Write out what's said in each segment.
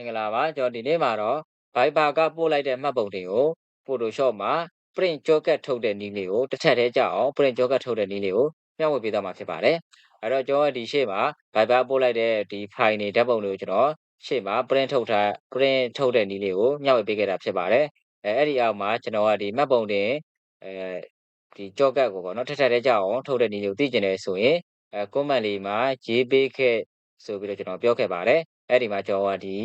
င်္ဂလာပါကျွန်တော်ဒီနေ့မှာတော့ Viber ကပို့လိုက်တဲ့မှတ်ပုံတင်ကို Photoshop မှာ print ကြောကတ်ထုတ်တဲ့နည်းလေးကိုတစ်ချက်တည်းကြအောင် print ကြောကတ်ထုတ်တဲ့နည်းလေးကိုမျှဝေပေးသွားမှာဖြစ်ပါတယ်အဲ့တော့ကျွန်တော်ဒီရှေ့မှာ Viber ပို့လိုက်တဲ့ဒီ file တွေဓာတ်ပုံတွေကိုကျွန်တော်ရှေ့မှာ print ထုတ်ထား print ထုတ်တဲ့နည်းလေးကိုမျှဝေပေးခဲ့တာဖြစ်ပါတယ်အဲအဲ့ဒီအောက်မှာကျွန်တော်ကဒီမှတ်ပုံတင်အဲဒီကြောကတ်ကိုပေါ့နော်ထက်ထက်တည်းကြအောင်ထုတ်တဲ့နည်းလေးကိုသိကျင်တယ်ဆိုရင်အဲ comment လေးမှာရေးပေးခဲ့ဆိုပြီးတော့ကျွန်တော်ပြောခဲ့ပါတယ်အဲ့ဒီမှာကျွန်တော်ကဒီ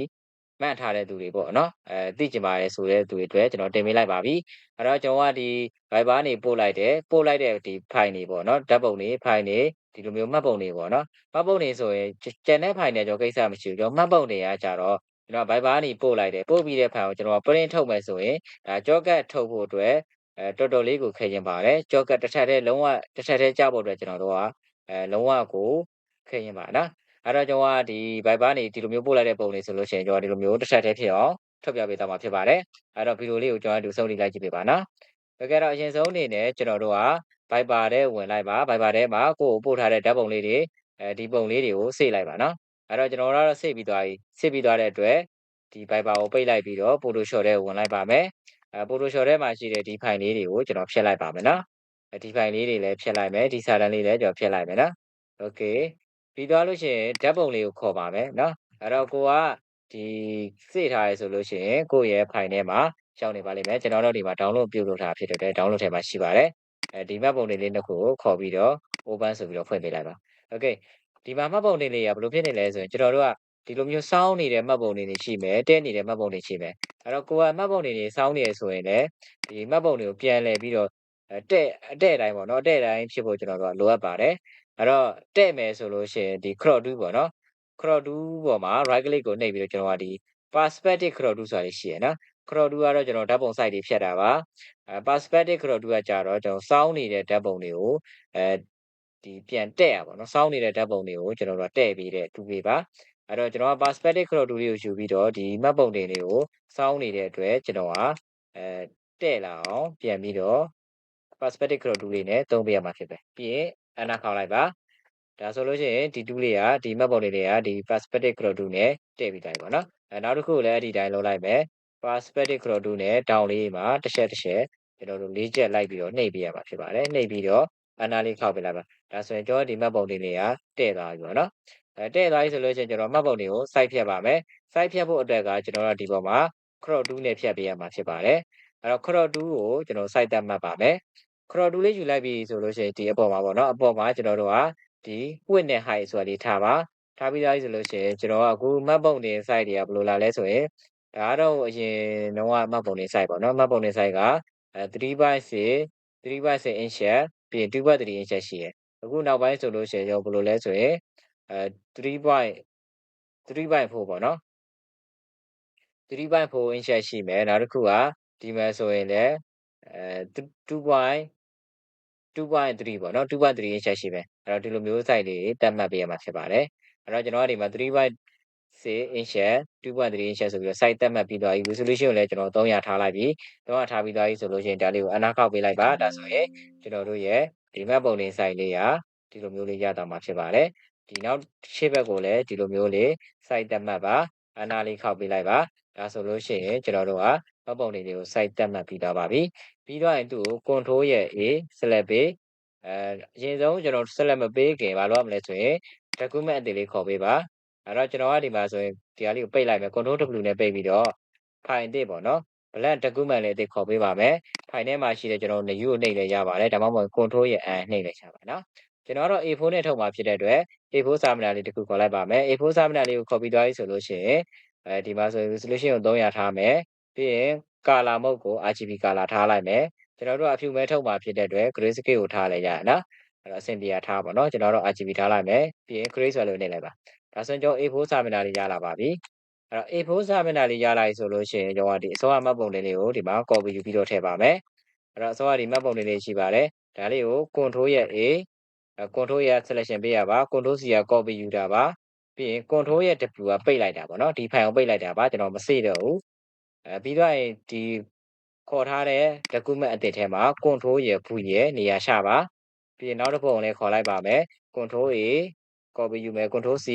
မှတ်ထားတဲ့သူတွေပေါ့နော်အဲသိကျင်ပါတယ်ဆိုတဲ့သူတွေအတွက်ကျွန်တော်တင်ပေးလိုက်ပါပြီအဲ့တော့ကျွန်တော်ကဒီ Viber နေပို့လိုက်တယ်ပို့လိုက်တဲ့ဒီ file တွေပေါ့နော်ဓာတ်ပုံတွေ file တွေဒီလိုမျိုးမှတ်ပုံတွေပေါ့နော်မှတ်ပုံတွေဆိုရင်ကျန်တဲ့ file တွေကျွန်တော်ကိစ္စမရှိဘူးကျွန်တော်မှတ်ပုံတွေကကြတော့ကျွန်တော် Viber နေပို့လိုက်တယ်ပို့ပြီးတဲ့ file ကိုကျွန်တော် print ထုတ်မယ်ဆိုရင်ဒါကြောကတ်ထုတ်ဖို့အတွက်အဲတော်တော်လေးကိုခဲရင်ပါတယ်ကြောကတ်တစ်ထပ်တည်းလုံးဝတစ်ထပ်တည်းကြဖို့အတွက်ကျွန်တော်တို့ကအဲလုံးဝကိုခဲရင်ပါနော် အဲ့တော့ကျွန်တော်ကဒီ Viber နေဒီလိုမျိုးပို့လိုက်တဲ့ပုံလေးဆိုလို့ရှိရင်ကျွန်တော်ဒီလိုမျိုးတစ်ဆက်တည်းဖြစ်အောင်ထုတ်ပြပေးသွားမှာဖြစ်ပါတယ်အဲ့တော့ဗီဒီယိုလေးကိုကျွန်တော်တို့စုံလိုက်ကြည့်ပေးပါနော်တကယ်တော့အရင်ဆုံးအနေနဲ့ကျွန်တော်တို့က Viber ထဲဝင်လိုက်ပါ Viber ထဲမှာကိုယ့်ကိုပို့ထားတဲ့ဓာတ်ပုံလေးတွေအဲဒီပုံလေးတွေကိုစေ့လိုက်ပါနော်အဲ့တော့ကျွန်တော်တို့ကတော့စေ့ပြီးသွားပြီစေ့ပြီးသွားတဲ့အတွက်ဒီ Viber ကိုပိတ်လိုက်ပြီးတော့ Photoshop ထဲဝင်လိုက်ပါမယ်အဲ Photoshop ထဲမှာရှိတဲ့ဒီ file လေးတွေကိုကျွန်တော်ဖြတ်လိုက်ပါမယ်နော်ဒီ file လေးတွေလည်းဖြတ်လိုက်မယ်ဒီစာတန်းလေးလည်းကျွန်တော်ဖြတ်လိုက်မယ်နော် Okay ပြီးသွားလို့ရှိရင်ဓာတ်ပုံလေးကိုခေါ်ပါမယ်เนาะအဲ့တော့ကိုကဒီစေ့ထားရဲဆိုလို့ရှိရင်ကိုယ့်ရဲ့ file ထဲမှာရှောင်းနေပါလိမ့်မယ်ကျွန်တော်တို့ဒီမှာ download ပြုလုပ်ထားဖြစ်တဲ့အတွက် download ထဲမှာရှိပါတယ်အဲဒီမှတ်ပုံလေးလေးနှစ်ခုကိုခေါ်ပြီးတော့ open ဆိုပြီးတော့ဖွင့်ပေးလိုက်ပါ Okay ဒီမှာမှတ်ပုံလေးလေးကဘယ်လိုဖြစ်နေလဲဆိုရင်ကျွန်တော်တို့ကဒီလိုမျိုးစောင်းနေတဲ့မှတ်ပုံတွေနေရှိမယ်တဲနေတဲ့မှတ်ပုံတွေရှိမယ်အဲ့တော့ကိုကမှတ်ပုံတွေနေစောင်းနေရဆိုရင်လည်းဒီမှတ်ပုံတွေကိုပြန်လဲပြီးတော့တဲ့အဲ့တဲ့အတိုင်းပေါ့နော်တဲ့တဲ့အတိုင်းဖြစ်ဖို့ကျွန်တော်တို့ကလိုအပ်ပါတယ် အဲ့တော့တဲ့မယ်ဆိုလို့ရှိရင်ဒီ crop tool ပေါ့နော် crop tool ပေါ်မှာ right click ကိုနှိပ်ပြီးတော့ကျွန်တော်ကဒီ perspective crop tool ဆိုတာရှိရယ်နော် crop tool ကတော့ကျွန်တော်ဓာတ်ပုံ site တွေဖြတ်တာပါအဲ perspective crop tool ကကြတော့ကျွန်တော်စောင်းနေတဲ့ဓာတ်ပုံတွေကိုအဲဒီပြန်တဲ့ရပါတော့စောင်းနေတဲ့ဓာတ်ပုံတွေကိုကျွန်တော်တို့တဲ့ပြီးတဲ့ tool တွေပါအဲ့တော့ကျွန်တော်က perspective crop tool လေးကိုယူပြီးတော့ဒီမှတ်ပုံတင်လေးကိုစောင်းနေတဲ့အတွက်ကျွန်တော်ကအဲတဲ့လာအောင်ပြန်ပြီးတော့ perspective crop tool လေးနဲ့သုံးပေးရမှာဖြစ်ပဲပြီးရင် အနာခေါက်လိုက်ပါဒါဆိုလို့ရှိရင်ဒီတူးလေးကဒီမှတ်ပုံလေးတွေကဒီ perspective crop tool နဲ့တည့်ပြီးတိုင်းပေါ့နော်အဲနောက်တစ်ခုလည်းအဲ့ဒီတိုင်းလုပ်လိုက်မယ် perspective crop tool နဲ့ down လေးမှာတစ်ချက်တစ်ချက်ကျွန်တော်တို့လေးချက်လိုက်ပြီးတော့နှိပ်ပေးရမှာဖြစ်ပါတယ်နှိပ်ပြီးတော့အနာလေးခောက်ပေးလိုက်ပါဒါဆိုရင်ကျွန်တော်ဒီမှတ်ပုံလေးတွေကတည့်သွားပြီပေါ့နော်အဲတည့်သွားပြီဆိုလို့ရှိရင်ကျွန်တော်မှတ်ပုံတွေကိုစိုက်ဖြတ်ပါမယ်စိုက်ဖြတ်ဖို့အတွက်ကကျွန်တော်တို့ဒီပေါ်မှာ crop tool နဲ့ဖြတ်ပေးရမှာဖြစ်ပါတယ်အဲ့တော့ crop tool ကိုကျွန်တော်စိုက်တတ်မှတ်ပါမယ် crop tool လေးယူလိုက်ပြီဆိုလို့ရှိရင်ဒီအပေါ်မှာပေါ့နော်အပေါ်မှာကျွန်တော်တို့ကဒီ width နဲ့ height ဆိုတာလေးထားပါထားပြီးသားဆိုလို့ရှိရင်ကျွန်တော်ကအခုမှတ်ပုံတင် site တွေကဘယ်လိုလာလဲဆိုရင်ဒါတော့အရင်တော့မှတ်ပုံတင် site ပေါ့နော်မှတ်ပုံတင် site ကအဲ3/6 3/6 inch ပြီးရင်2/3 inch ရှိရယ်အခုနောက်ပိုင်းဆိုလို့ရှိရင်ဘယ်လိုလဲဆိုရင်အဲ3.3.4ပေါ့နော်3.4 inch ရှိမယ်နောက်တစ်ခုကဒီမှာဆိုရင်လည်းအဲ 2. 2.3ပေါ့နော်2.3 inch ရှိပဲအဲ့တော့ဒီလိုမျိုး size တွေတတ်မှတ်ပေးရမှာဖြစ်ပါတယ်အဲ့တော့ကျွန်တော်ကဒီမှာ3.6 inch 2.3 inch ဆိုပြီးတော့ size တတ်မှတ်ပြီးတော့ resolution ကိုလည်းကျွန်တော်300ထားလိုက်ပြီ300ထားပြီးသားပြီဆိုလို့ရှိရင်ဒါလေးကိုအနာခောက်ပေးလိုက်ပါဒါဆိုရင်ကျွန်တော်တို့ရဲ့ဒီမှတ်ပုံလေး size လေးကဒီလိုမျိုးလေးရတော့မှာဖြစ်ပါတယ်ဒီနောက်ရှေ့ဘက်ကိုလည်းဒီလိုမျိုးလေး size တက်မှတ်ပါအနာလေးခောက်ပေးလိုက်ပါဒါဆိုလို့ရှိရင်ကျွန်တော်တို့ကမှတ်ပုံလေးတွေကို size တက်မှတ်ပြီးတော့ပါပြီ ပြီးတော့ရင်သူ့ကို control ရဲ့ A select ပေးအဲအရင်ဆုံးကျွန်တော် select မပေးခင်ဘာလုပ်ရမလဲဆိုရင် document အသေးလေးခေါ်ပေးပါအဲ့တော့ကျွန်တော်ကဒီမှာဆိုရင်ဒီဟာလေးကိုပိတ်လိုက်မယ် control W နဲ့ပိတ်ပြီးတော့ file အသေးပေါ့နော် blank document လေးအသေးခေါ်ပေးပါမယ် file ထဲမှာရှိတဲ့ကျွန်တော် new ကိုနှိပ်လဲရပါတယ်ဒါမှမဟုတ် control ရဲ့ N နှိပ်လဲချပါနော်ကျွန်တော်တော့ A4 နဲ့ထုတ်မှာဖြစ်တဲ့အတွက် A4 စာမျက်နှာလေးတစ်ခုခေါ်လိုက်ပါမယ် A4 စာမျက်နှာလေးကိုခေါ်ပြီးသွားပြီဆိုလို့ရှိရင်အဲဒီမှာဆိုရင် resolution ကို300ထားမယ်ပြီးရင် color mode ကို RGB color ထားလိုက်မယ်ကျွန်တော်တို့အဖြူမဲထုတ်မှာဖြစ်တဲ့အတွက် gray scale ကိုထားလိုက်ရနော်အဲ့တော့အဆင်ပြေထားပါတော့ကျွန်တော်တို့ RGB ထားလိုက်မယ်ပြီးရင် gray ဆိုလို့နေလိုက်ပါဒါဆိုရင်ကျွန်တော် A4 စာမျက်နှာလေးရလာပါပြီအဲ့တော့ A4 စာမျက်နှာလေးရလာပြီဆိုလို့ရှိရင်ကျွန်တော်ဒီအစောကမှတ်ပုံလေးလေးကိုဒီမှာ copy ယူပြီးတော့ထည့်ပါမယ်အဲ့တော့အစောကဒီမှတ်ပုံလေးလေးရှိပါတယ်ဒါလေးကို control ရဲ့ A control ရဲ့ selection ပေးရပါ control C က copy ယူတာပါပြီးရင် control ရဲ့ W ကပိတ်လိုက်တာပေါ့နော်ဒီ file ကိုပိတ်လိုက်တာပါကျွန်တော်မစေ့တော့ဘူး အဲပြီးတော့ရင်ဒီခေါ်ထားတဲ့ document အသစ်ထဲမှာ control ရယ် V ရယ်နေရာချပါပြီးရင်နောက်တစ်ပုံလည်းခေါ်လိုက်ပါမယ် control A copy ယူမယ် control C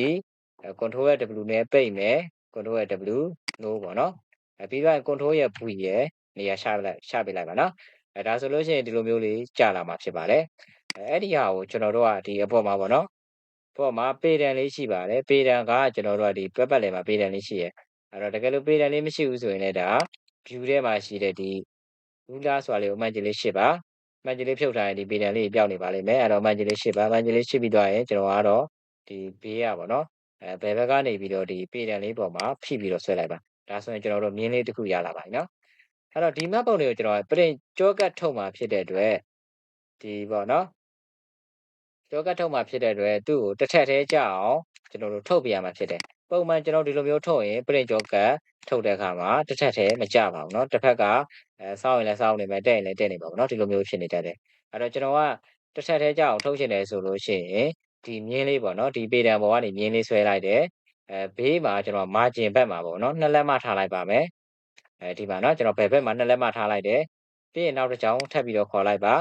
control ရဲ့ W နဲ့ပိတ်မယ် control ရဲ့ w no ပေါ့နော်အဲပြီးတော့ control ရဲ့ v ရဲ့နေရာရှာလိုက်ရှာပေးလိုက်ပါနော်အဲဒါဆိုလို့ရှိရင်ဒီလိုမျိုးလေးကြာလာမှာဖြစ်ပါတယ်အဲအဲ့ဒီဟာကိုကျွန်တော်တို့ကဒီအပေါ်မှာပေါ့နော်ပေါ်မှာပေတံလေးရှိပါတယ်ပေတံကကျွန်တော်တို့ကဒီပတ်ပတ်လည်မှာပေတံလေးရှိရဲ့ အဲ့တော့တကယ်လို့ပေတံလေးမရှိဘူးဆိုရင်လည်းဒါ view ထဲမှာရှိတဲ့ဒီဘူးလားဆိုတာလေးကိုအမှန်ကြီးလေးရှစ်ပါအမှန်ကြီးလေးဖြုတ်ထားရင်ဒီပေတံလေးပျောက်နေပါလိမ့်မယ်အဲ့တော့အမှန်ကြီးလေးရှစ်ပါအမှန်ကြီးလေးရှစ်ပြီးသွားရင်ကျွန်တော်ကတော့ဒီဘေးရပါတော့အဲဘယ်ဘက်ကနေပြီးတော့ဒီပေတံလေးပေါ်မှာဖိပြီးတော့ဆွဲလိုက်ပါဒါဆိုရင်ကျွန်တော်တို့မြင်းလေးတစ်ခုရလာပါပြီနော်အဲ့တော့ဒီ map ပုံတွေကိုကျွန်တော် print ကြောကတ်ထုတ်မှာဖြစ်တဲ့အတွက်ဒီပေါ့နော်ကြောကတ်ထုတ်မှာဖြစ်တဲ့အတွက်သူ့ကိုတစ်ထက်သေးကြအောင်ကျွန်တော်တို့ထုတ်ပြရမှာဖြစ်တယ် ပုံမှန်ကျွန်တော်ဒီလိုမျိုးထုတ်ရင် print ကြောကတ်ထုတ်တဲ့အခါမှာတစ်ထက်သေးမကြပါဘူးเนาะတစ်ဖက်ကအဲစောင်းရင်လည်းစောင်းနေမယ်တဲ့ရင်လည်းတဲ့နေပါဘူးเนาะဒီလိုမျိုးဖြစ်နေတတ်တယ်အဲ့တော့ကျွန်တော်ကတစ်ထက်သေးကြအောင်ထုတ်ချင်တယ်ဆိုလို့ရှိရင်ဒီမြင်းလေးပေါ့เนาะဒီပေတံပေါ်ကနေမြင်းလေးဆွဲလိုက်တယ်အဲဘေးမှာကျွန်တော် margin ဘက်မှာပေါ့เนาะနှစ်လက်မထားလိုက်ပါမယ်အဲဒီမှာเนาะကျွန်တော်ဘယ်ဘက်မှာနှစ်လက်မထားလိုက်တယ်ပြီးရင်နောက်တစ်ချောင်းထပ်ပြီးတော့ခေါ်လိုက်ပါ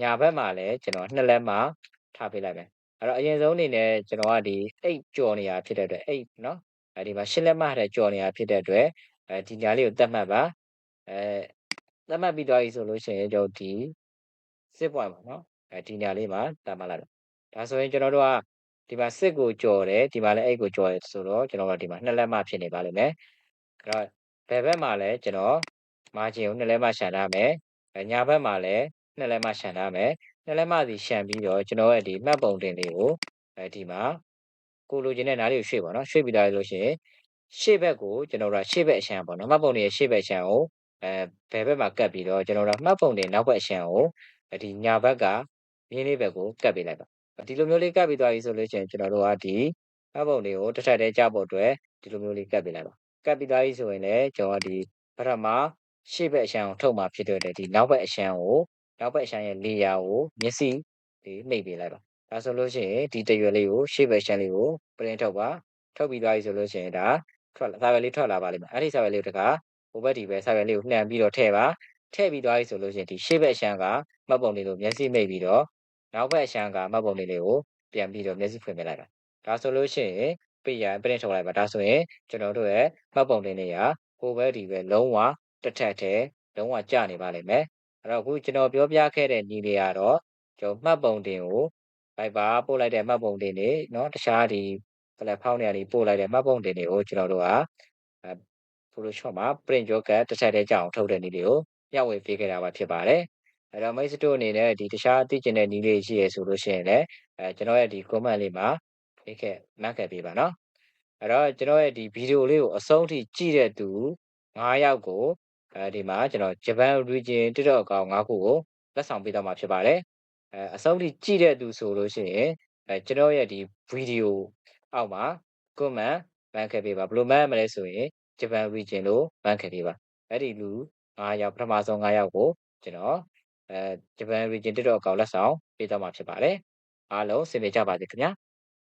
ညာဘက်မှာလည်းကျွန်တော်နှစ်လက်မထားပေးလိုက်မယ် အဲ့တော့အရင်ဆုံးအနေနဲ့ကျွန်တော်ကဒီအိတ်ကြော်နေတာဖြစ်တဲ့အတွက်အိတ်နော်အဲဒီမှာရှင်းလက်မှတ်တဲ့ကြော်နေတာဖြစ်တဲ့အတွက်အဲဒီညာလေးကိုတတ်မှတ်ပါအဲတတ်မှတ်ပြီးသွားပြီဆိုလို့ရှိရင်ကျွန်တော်ဒီစစ်ပွိုင်းပါနော်အဲဒီညာလေးမှာတတ်မှတ်လိုက်တော့ဒါဆိုရင်ကျွန်တော်တို့ကဒီမှာစစ်ကိုကြော်တယ်ဒီမှာလည်းအိတ်ကိုကြော်တယ်ဆိုတော့ကျွန်တော်ကဒီမှာနှစ်လက်မှဖြစ်နေပါလိမ့်မယ်အဲ့တော့ဘယ်ဘက်မှာလဲကျွန်တော် margin ကိုနှစ်လက်မှရှန်ထားမယ်ညာဘက်မှာလည်းနှစ်လက်မှရှန်ထားမယ် နှစ်လက်မစီရှန်ပြီးတော့ကျွန်တော်ရဲ့ဒီမှတ်ပုံတင်လေးကိုအဲဒီမှာကိုလိုချင်တဲ့နားလေးကိုရွှေ့ပါနော်ရွှေ့ပြီးသားလို့ရှိရင်ရှေ့ဘက်ကိုကျွန်တော်တို့ရှေ့ဘက်အရှံပေါ့နော်မှတ်ပုံတင်ရဲ့ရှေ့ဘက်အရှံကိုအဲဘယ်ဘက်မှာကတ်ပြီးတော့ကျွန်တော်တို့မှတ်ပုံတင်နောက်ဘက်အရှံကိုဒီညာဘက်ကမြင်းလေးဘက်ကိုကတ်ပေးလိုက်ပါဒီလိုမျိုးလေးကတ်ပြီးသွားပြီဆိုလို့ရှိရင်ကျွန်တော်တို့ကဒီမှတ်ပုံတွေကိုတစ်ထပ်တည်းကြဖို့အတွက်ဒီလိုမျိုးလေးကတ်ပေးလိုက်ပါကတ်ပြီးသွားပြီဆိုရင်လည်းကျွန်တော်ဒီပထမရှေ့ဘက်အရှံကိုထုတ်มาဖြစ်တဲ့ဒီနောက်ဘက်အရှံကို နောက်ဘက်အရှံရဲ့လေယာကိုမျက်စိဒီနှိပ်ပေးလိုက်ပါဒါဆိုလို့ရှိရင်ဒီတရွယ်လေးကိုရှေ့ဘက်အရှံလေးကို print ထုတ်ပါထုတ်ပြီးသွားပြီဆိုလို့ရှိရင်ဒါထွက်လာစာရွက်လေးထွက်လာပါလိမ့်မယ်အဲ့ဒီစာရွက်လေးကိုတခါဟိုဘက်ဒီဘက်စာရွက်လေးကိုနှံပြီးတော့ထည့်ပါထည့်ပြီးသွားပြီဆိုလို့ရှိရင်ဒီရှေ့ဘက်အရှံကမှတ်ပုံလေးကိုမျက်စိမိတ်ပြီးတော့နောက်ဘက်အရှံကမှတ်ပုံလေးလေးကိုပြန်ပြီးတော့မျက်စိဖွင့်ပြလိုက်ပါဒါဆိုလို့ရှိရင်ပြရ print ထုတ်လိုက်ပါဒါဆိုရင်ကျွန်တော်တို့ရဲ့မှတ်ပုံလေးတွေကဟိုဘက်ဒီဘက်လုံးဝတစ်ထက်တည်းလုံးဝကျနေပါလိမ့်မယ် အဲ့တော့အခုကျွန်တော်ပြောပြခဲ့တဲ့ညီလေးကတော့ကျွန်တော်မှတ်ပုံတင်ကို Viber ပို့လိုက်တဲ့မှတ်ပုံတင်တွေเนาะတခြားဒီ platform တွေကနေပို့လိုက်တဲ့မှတ်ပုံတင်တွေကိုကျွန်တော်တို့ကအဲ Photoshop မှာ print ကြောကတစ်ထက်တည်းကြအောင်ထုတ်တဲ့နည်းလေးကိုမျှဝေပေးခဲ့တာပါဖြစ်ပါတယ်အဲ့တော့ Mate တို့အနေနဲ့ဒီတခြားသိကျင်တဲ့နည်းလေးရှိရဆိုလို့ရှိရင်လည်းအဲကျွန်တော်ရဲ့ဒီ comment လေးမှာဖိတ်ခဲ့မှတ်ခဲ့ပေးပါเนาะအဲ့တော့ကျွန်တော်ရဲ့ဒီဗီဒီယိုလေးကိုအဆုံးထိကြည့်တဲ့သူ9ယောက်ကို အဲဒီမှာကျွန်တော် Japan region TikTok account 5ခုကိုလက်ဆောင်ပေးတော့မှာဖြစ်ပါတယ်အဲအဆုံးထိကြည့်တဲ့သူဆိုလို့ရှိရင်အဲကျွန်တော်ရဲ့ဒီဗီဒီယိုအောက်မှာ comment မှန်ခဲ့ပေးပါဘယ်လိုမှန်မလဲဆိုရင် Japan region လို့မှန်ခဲ့ပေးပါအဲ့ဒီလူ9ယောက်ပထမဆုံး9ယောက်ကိုကျွန်တော်အဲ Japan region TikTok account လက်ဆောင်ပေးတော့မှာဖြစ်ပါတယ်အားလုံးစင်ပြေကြပါစေခင်ဗျာ